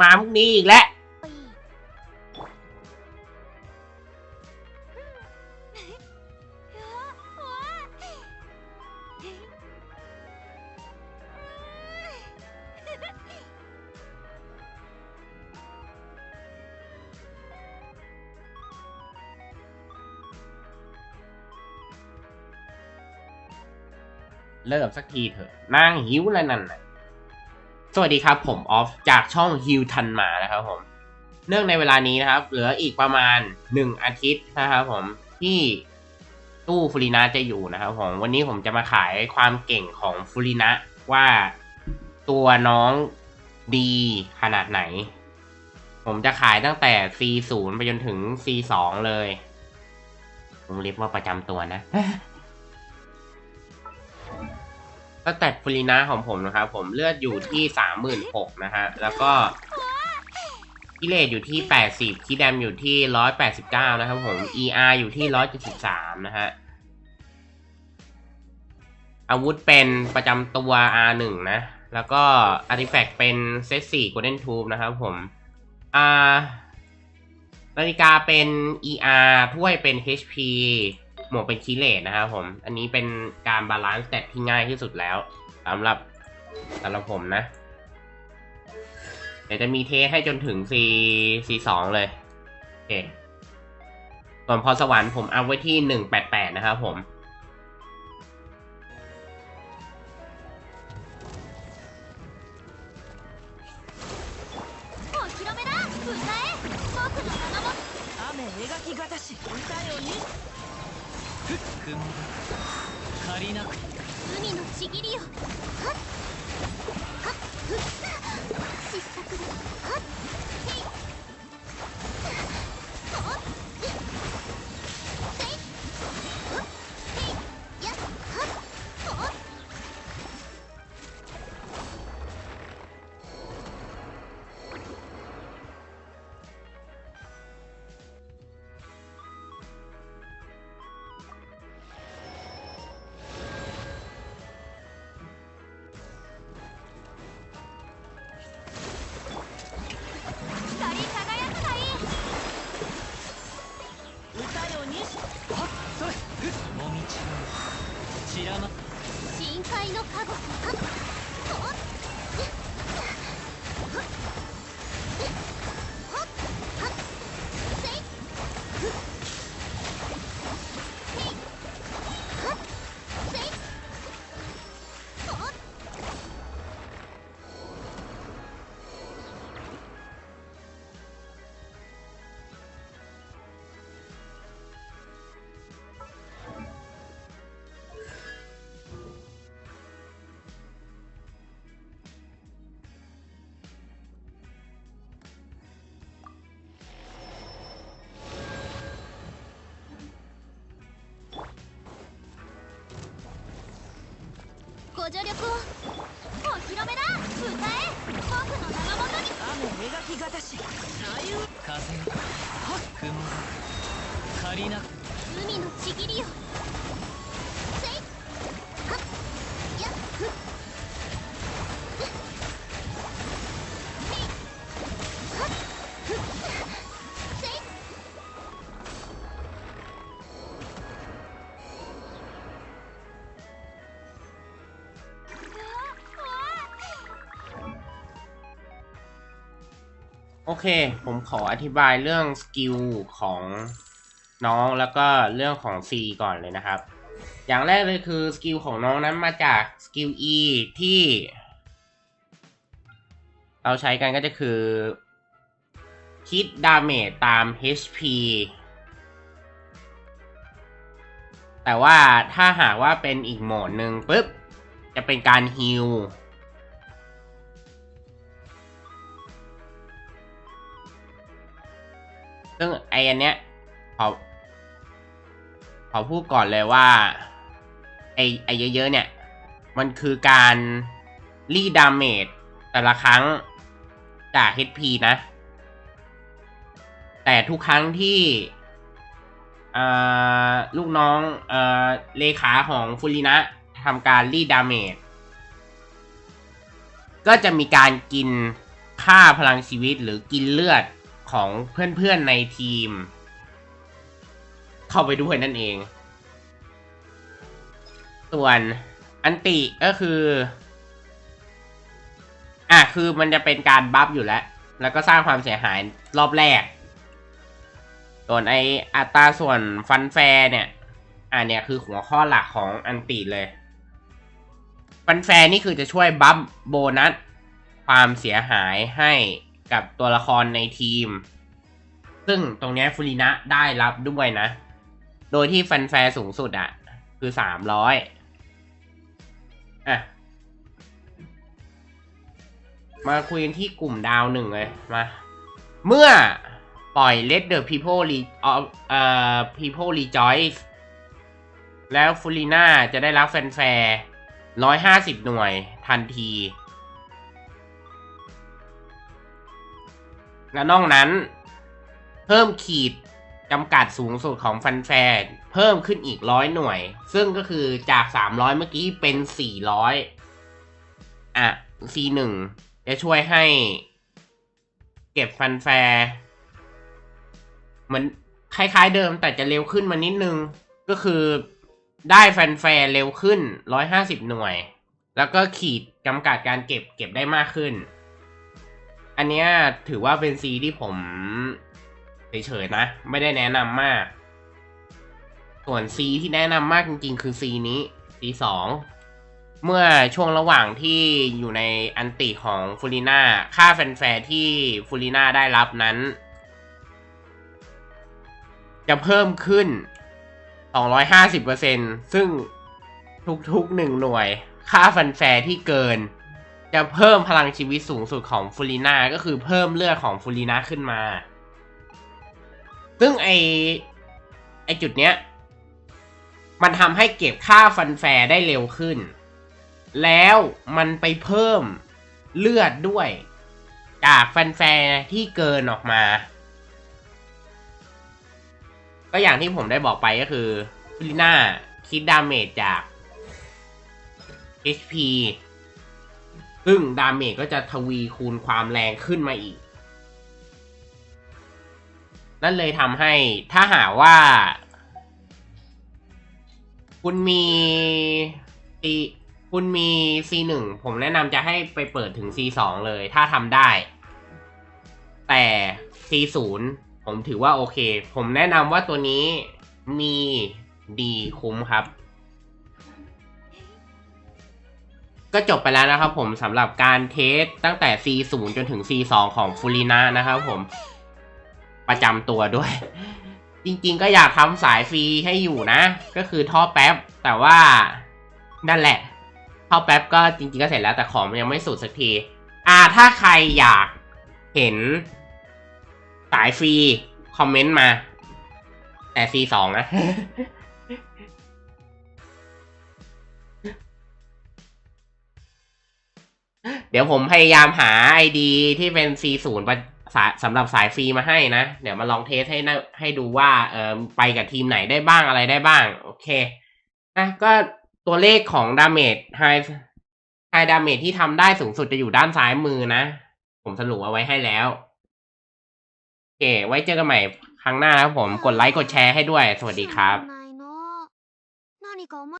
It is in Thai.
มาพวกนี้อีกแล้วเลิกสักทีเถอะ นางหิวแล้วนั่นน่ะ สวัสดีครับ ผมออฟจากช่องฮิวทันมานะครับผมเนื่องในเวลานี้นะครับ เหลืออีกประมาณหนึ่งอาทิตย์นะครับผมที่ตู้ฟูรินะจะอยู่นะครับผมวันนี้ผมจะมาขายความเก่งของฟูรินะว่าตัวน้องดีขนาดไหน ผมจะขายตั้งแต่ C0 ไปจนถึง C2 เลยผมเรียกว่าประจำตัวนะ สแตทฟูรินะของผมนะครับผมเลือดอยู่ที่สามหมื่นหกนะฮะ แล้วก็กิเลสอยู่ที่แปดสิบคีแดมอยู่ที่ร้อยแปดสิบเก้านะครับผม ER อยู่ที่ร้อยเจ็ดสิบสามนะฮะ อาวุธเป็นประจำตัว R1 นะ แล้วก็อาร์ติแฟกต์เป็นเซตสี่ Golden Tube นะครับผม อ่านาฬิกาเป็น ER ถ้วยเป็น HP หมวกเป็นคีเลตนะครับผม อันนี้เป็นการบาลานซ์แตทที่ง่ายที่สุดแล้วสำหรับสำหรับผมนะ เดี๋ยวจะมีเทสให้จนถึง C C2 เลยโอเคส่วนพอสวรรค์ผมเอาไว้ที่ 188 นะครับผม 仮なく海のちぎりよはっ。はっ。ふっ助力を。お披露目だ。歌え。僕の名のもとに。雨描きがたし。左右風がはっ雲。が借りな。く海のちぎりよ อเค ผมขออธิบายเรื่องสกิลของน้องแล้วก็เรื่องของ C ก่อนเลยนะครับ อย่างแรกเลยคือสกิลของน้องนั้นมาจากสกิล E ที่ เราใช้กันก็จะคือ คิดดาเมจตาม HP แต่ว่าถ้าหากว่าเป็นอีกโหมดหนึ่งปุ๊บ จะเป็นการฮิล ซึ่งไออันเนี้ยขอขอพูดก่อนเลยว่า ไอไอเยอะๆเนี่ย มันคือการรีดาเมจแต่ละครั้งจาก HP นะ แต่ทุกครั้งที่ลูกน้องเอเลขาของฟูรินะทำการรีดาเมจก็จะมีการกินฆ่าพลังชีวิตหรือกินเลือด ของเพื่อนๆในทีม เข้าไปด้วยนั่นเอง ส่วนอันติก็คือ อะคือมันจะเป็นการบัฟอยู่แล้ว แล้วก็สร้างความเสียหายรอบแรก ส่วนไออัตราส่วนฟันแฟร์เนี่ย อะเนี่ยคือหัวข้อหลักของอันติเลย ฟันแฟร์นี่คือจะช่วยบัฟโบนัสความเสียหายให้ กับตัวละครในทีม ซึ่งตรงนี้ฟูรินะได้รับด้วยนะ โดยที่ฟันแฟร์สูงสุดอะคือสามร้อยอะ มาคุยกันที่กลุ่มดาวหนึ่งเลยมา เมื่อปล่อย Let the people re เอ่อ people rejoice แล้วฟูริน่าจะได้รับแฟนแฟร์ร้อยห้าสิบหน่วยทันที และนอกนั้น เพิ่มขีดจำกัดสูงสุดของฟันแฟร์เพิ่มขึ้นอีกร้อยหน่วย ซึ่งก็คือจากสามร้อยเมื่อกี้เป็นสี่ร้อยอะ C1 จะช่วยให้ เก็บฟันแฟร์เหมือนคล้ายๆเดิมแต่จะเร็วขึ้นมานิดนึง ก็คือได้ฟันแฟร์เร็วขึ้นร้อยห้าสิบหน่วย แล้วก็ขีดจำกัดการเก็บเก็บได้มากขึ้น อันเนี้ยถือว่าเป็นซีที่ผมเฉยๆนะ ไม่ได้แนะนำมาก ส่วนซีที่แนะนำมากจริงๆ คือซีนี้ซีสองเมื่อช่วงระหว่างที่อยู่ในอันติของฟูริน่าค่าแฟนๆที่ฟูริน่าได้รับนั้น จะเพิ่มขึ้น 250%ซึ่งทุกๆหนึ่งหน่วย ค่าฟันแฟร์ที่เกิน จะเพิ่มพลังชีวิตสูงสุดของฟูริน่าก็คือเพิ่มเลือดของฟูริน่าขึ้นมา ซึ่งไอไอจุดเนี้ย มันทำให้เก็บค่าฟันแฟร์ได้เร็วขึ้น แล้วมันไปเพิ่มเลือดด้วย จากฟันแฟร์ที่เกินออกมา ก็อย่างที่ผมได้บอกไปก็คือฟูริน่าคิดดาเมจจาก HP ซึ่งดาเมจก็จะทวีคูณความแรงขึ้นมาอีก นั่นเลยทำให้ถ้าหาว่า คุณมีซีคุณมี C1 ผมแนะนำจะให้ไปเปิดถึง C2 เลย ถ้าทำได้ แต่ C0 ผมถือว่าโอเค ผมแนะนำว่าตัวนี้มีดีคุ้มครับ ก็จบไปแล้วนะครับผมสำหรับการเทสตั้งแต่ C0 จนถึง C2 ของฟูรินะนะครับผมประจำตัวด้วย จริงๆก็อยากทำสายฟรีให้อยู่นะ ก็คือท่อแป๊บ แต่ว่านั่นแหละ ท่อแป๊บก็จริงๆก็เสร็จแล้วแต่ของมันยังไม่สุดสักที อ่าถ้าใครอยากเห็นสายฟรี คอมเมนต์มา แต่ C2 นะ เดี๋ยวผมพยายามหา ID ที่เป็น C0 สำหรับสายฟรีมาให้นะ เดี๋ยวมาลองเทสให้ให้ดูว่าเออไปกับทีมไหนได้บ้างอะไรได้บ้าง โอเคนะก็ตัวเลขของดาเมจไฮไฮดาเมจที่ทำได้สูงสุดจะอยู่ด้านซ้ายมือนะ ผมสรุปเอาไว้ให้แล้วโอเค ไว้เจอกันใหม่ครั้งหน้าครับผมกดไลค์กดแชร์ให้ด้วย สวัสดีครับ